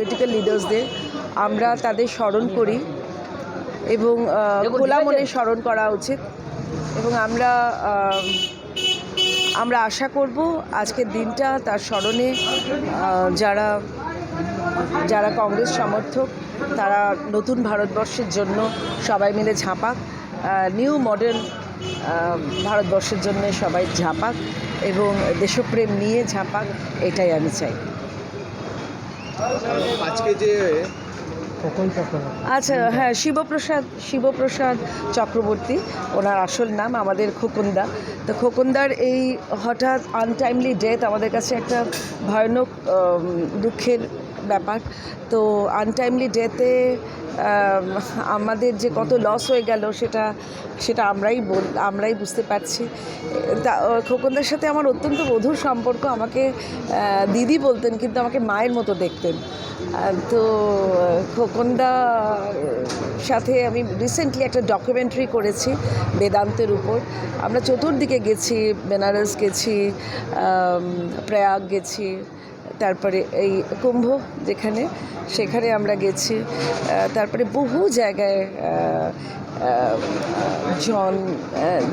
Political লিডার্সদের আমরা তাদের স্মরণ করি এবং খোলা মনে স্মরণ করা উচিত। এবং আমরা আমরা আশা করব আজকের দিনটা তার স্মরণে যারা যারা কংগ্রেস সমর্থক তারা নতুন ভারতবর্ষের জন্য সবাই মিলে ঝাঁপাক নিউ মডার্ন ভারতবর্ষের জন্য সবাই ঝাঁপাক এবং দেশপ্রেম নিয়ে ঝাঁপাক এটাই আমি চাই। আজকে যে আচ্ছা হ্যাঁ শিবপ্রসাদ শিবপ্রসাদ চক্রবর্তী ওনার আসল নাম আমাদের খোকনদা। তো খোকনদার এই হঠাৎ আনটাইমলি ডেথ আমাদের কাছে একটা ভয়ানক দুঃখের ব্যাপার। তো আনটাইমলি ডেথে আমাদের যে কত লস হয়ে গেল সেটা সেটা আমরাই বল, আমরাই বুঝতে পারছি। তা খোকনদার সাথে আমার অত্যন্ত মধুর সম্পর্ক। আমাকে দিদি বলতেন, কিন্তু আমাকে মায়ের মতো দেখতেন। তো, খোকনদা সাথে আমি রিসেন্টলি একটা ডকুমেন্টারি করেছি, বেদান্তের উপর। আমরা চতুর্দিকে গেছি, বেনারস গেছি প্রয়াগ গেছি। তারপরে এই কুম্ভ যেখানে, সেখানে আমরা গেছি। তারপরে বহু জায়গায় জন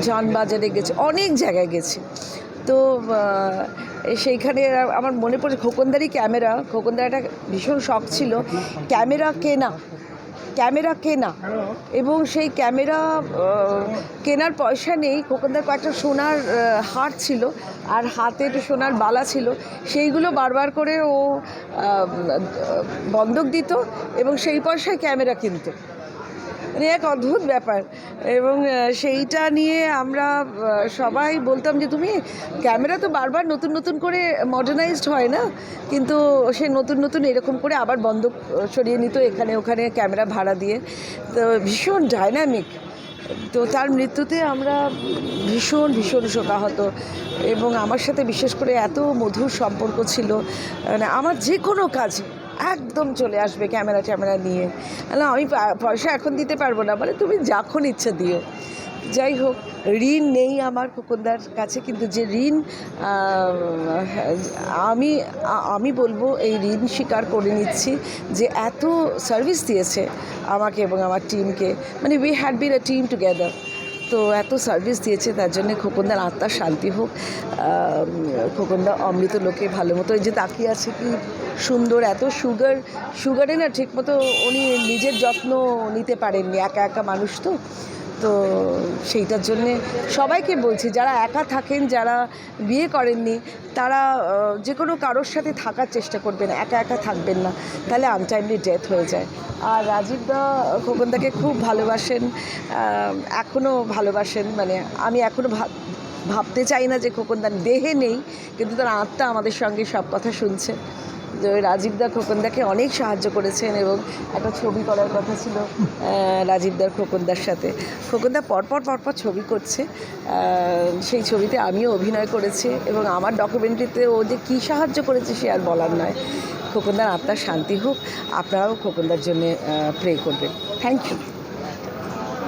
জন বাজারে গেছি, অনেক জায়গায় গেছি। তো সেইখানে আমার মনে পড়ে খোকনদারি ক্যামেরা। খোকনদার একটা ভীষণ শখ ছিল। ক্যামেরা কেনা ক্যামেরা কেনা। এবং সেই ক্যামেরা কেনার পয়সা নেই। খোকনদার কয়েকটা সোনার হার ছিল। আর হাতে একটু সোনার বালা ছিল। সেইগুলো বারবার করে ও বন্ধক দিত এবং সেই পয়সায় ক্যামেরা কিনতো। মানে এক অদ্ভুত ব্যাপার। এবং সেইটা নিয়ে আমরা সবাই বলতাম যে, তুমি ক্যামেরা তো বারবার নতুন নতুন করে মডার্নাইজড হয় না? কিন্তু সে নতুন নতুন এরকম করে আবার বন্ধ সরিয়ে নিত এখানে, ওখানে ক্যামেরা ভাড়া দিয়ে। তো ভীষণ ডাইনামিক তো তার মৃত্যুতে আমরা ভীষণ ভীষণ শোকাহত। এবং আমার সাথে বিশেষ করে এত মধুর সম্পর্ক ছিল। মানে আমার যে কোনো কাজে একদম চলে আসবে ক্যামেরা ট্যামেরা নিয়ে। না, আমি পয়সা এখন দিতে পারব না বলে তুমি যখন ইচ্ছা দিও। যাই হোক, ঋণ নেই আমার খোকনদার কাছে, কিন্তু যে ঋণ আমি আমি বলব, এই ঋণ স্বীকার করে নিচ্ছি যে এত সার্ভিস দিয়েছে আমাকে এবং আমার টিমকে মানে we had been a team together তো এত সার্ভিস দিয়েছে, তার জন্য খোকনদার আত্মার শান্তি হোক খোকনদা অমৃত লোকে ভালো মতো এই যে তাকিয়ে আছে কি সুন্দর, এত সুগার সুগারে না ঠিকমতো উনি নিজের যত্ন নিতে পারেননি, একা একা মানুষ তো। তো সেইটার জন্যে সবাইকে বলছি, যারা একা থাকেন, যারা বিয়ে করেননি, তারা যে কোনো কারোর সাথে থাকার চেষ্টা করবেন, একা একা থাকবেন না, তাহলে আনটাইমলি ডেথ হয়ে যায়। আর রাজীবদা খোকনদাকে খুব ভালোবাসেন এখনও ভালোবাসেন মানে আমি এখনও ভাবতে চাই না যে খোকনদার দেহে নেই, কিন্তু তার আত্মা আমাদের সঙ্গে সব কথা শুনছে। রাজীবদা খোকনদাকে অনেক সাহায্য করেছেন এবং একটা ছবি করার কথা ছিল রাজীবদার খোকনদার সাথে। খোকনদা পরপর পরপর ছবি করছে সেই ছবিতে আমিও অভিনয় করেছি এবং আমার ডকুমেন্টারিতে ও যে কী সাহায্য করেছে সে আর বলার নয়। খোকনদার আত্মার শান্তি হোক, আপনারাও খোকনদার জন্য প্রে করবেন। Thank you